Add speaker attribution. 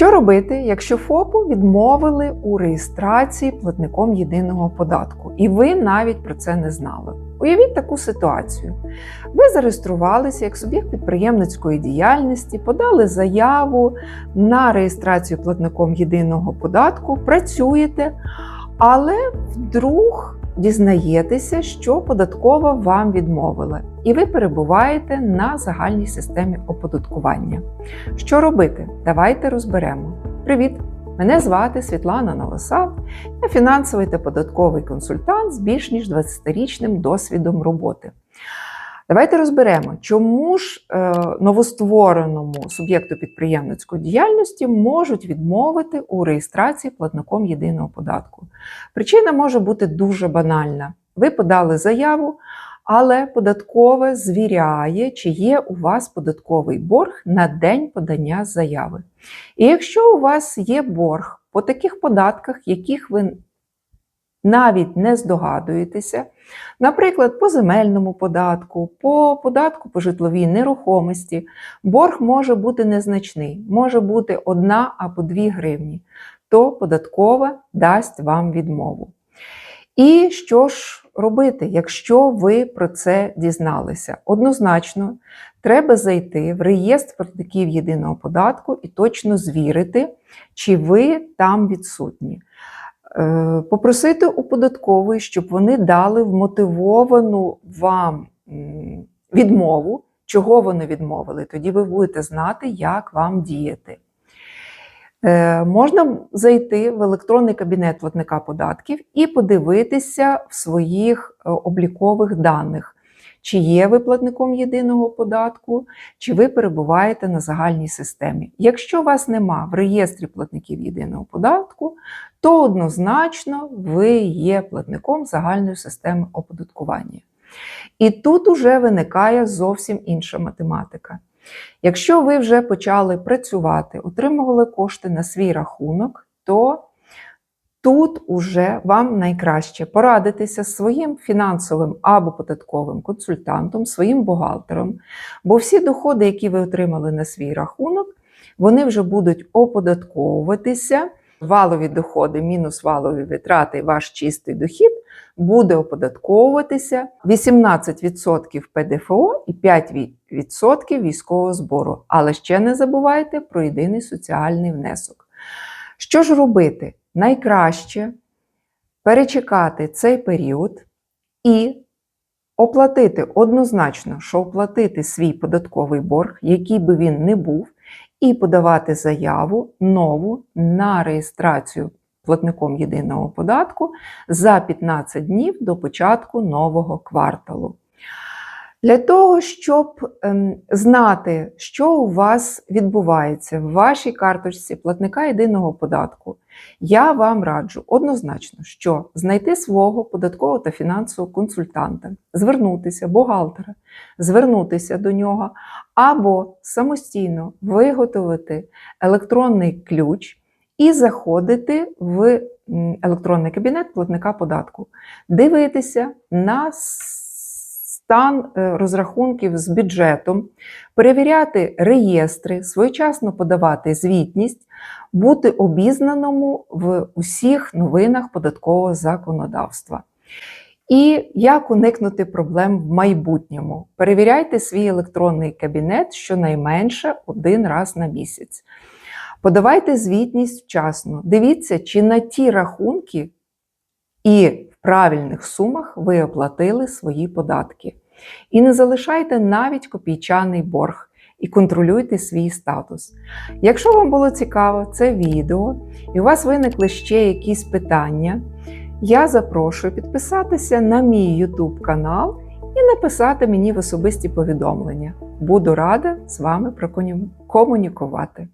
Speaker 1: Що робити, якщо ФОПу відмовили у реєстрації платником єдиного податку, і ви навіть про це не знали? Уявіть таку ситуацію. Ви зареєструвалися як суб'єкт підприємницької діяльності, подали заяву на реєстрацію платником єдиного податку, працюєте, але вдруг дізнаєтеся, що податкова вам відмовила, і ви перебуваєте на загальній системі оподаткування. Що робити? Давайте розберемо. Привіт! Мене звати Світлана Новосад, я фінансовий та податковий консультант з більш ніж 20-річним досвідом роботи. Давайте розберемо, чому ж е, новоствореному суб'єкту підприємницької діяльності можуть відмовити у реєстрації платником єдиного податку. Причина може бути дуже банальна. Ви подали заяву, але податкове звіряє, чи є у вас податковий борг на день подання заяви. І якщо у вас є борг по таких податках, яких ви навіть не здогадуєтеся, наприклад, по земельному податку, по податку по житловій нерухомості, борг може бути незначний, може бути 1 або 2 гривні, то податкова дасть вам відмову. І що ж робити, якщо ви про це дізналися? Однозначно, треба зайти в реєстр платників єдиного податку і точно звірити, чи ви там відсутні. Е, Попросити у податкової, щоб вони дали вмотивовану вам відмову, чого вони відмовили. Тоді ви будете знати, як вам діяти. Е, Можна зайти в електронний кабінет платника податків і подивитися в своїх е, облікових даних, чи є ви платником єдиного податку, чи ви перебуваєте на загальній системі. Якщо вас нема в реєстрі платників єдиного податку, то однозначно ви є платником загальної системи оподаткування. І тут уже виникає зовсім інша математика. Якщо ви вже почали працювати, отримували кошти на свій рахунок, то тут уже вам найкраще порадитися з своїм фінансовим або податковим консультантом, своїм бухгалтером, бо всі доходи, які ви отримали на свій рахунок, вони вже будуть оподатковуватися. Валові доходи мінус валові витрати, ваш чистий дохід буде оподатковуватися 18% ПДФО і 5% військового збору. Але ще не забувайте про єдиний соціальний внесок. Що ж робити? Найкраще перечекати цей період і оплатити однозначно, що оплатити свій податковий борг, який би він не був, і подавати заяву нову на реєстрацію платником єдиного податку за 15 днів до початку нового кварталу. Для того, щоб ем, знати, що у вас відбувається в вашій карточці платника єдиного податку, я вам раджу однозначно, що знайти свого податкового та фінансового консультанта, звернутися бухгалтера, звернутися до нього, або самостійно виготовити електронний ключ і заходити в електронний кабінет платника податку, дивитися на стан е, розрахунків з бюджетом, перевіряти реєстри, своєчасно подавати звітність, бути обізнаному в усіх новинах податкового законодавства. І як уникнути проблем в майбутньому? Перевіряйте свій електронний кабінет щонайменше один раз на місяць. Подавайте звітність вчасно. Дивіться, чи на ті рахунки і в правильних сумах ви оплатили свої податки. І не залишайте навіть копійчаний борг і контролюйте свій статус. Якщо вам було цікаво це відео і у вас виникли ще якісь питання, я запрошую підписатися на мій YouTube канал і написати мені в особисті повідомлення. Буду рада з вами прокомунікувати.